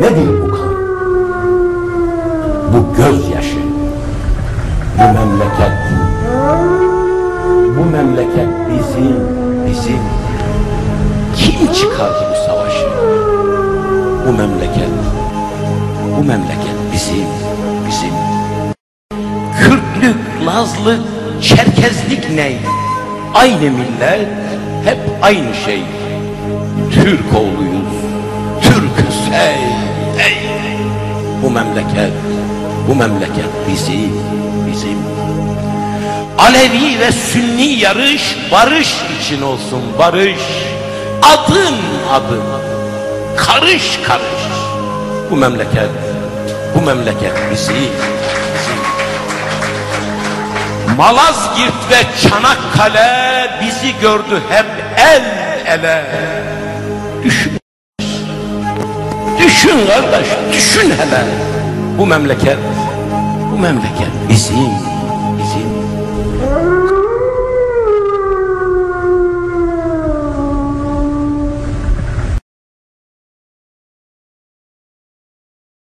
Nedir bu kan? Bu gözyaşı. Bu memleket. Bu memleket bizim, bizim. Kim çıkardı bu savaşı? Bu memleket. Bu memleket bizim, bizim. Kürtlük, Lazlık, Çerkezlik ney? Aynı millet, hep aynı şey. Türk oğluyuz, memleket, bu memleket bizim, bizim. Alevi ve Sünni yarış, barış için olsun barış. Adım adım, karış karış. Bu memleket, bu memleket bizim, bizim. Malazgirt ve Çanakkale bizi gördü hep el ele. Düşün. Düşün kardeş, düşün hele. Bu memleket, bu memleket bizim,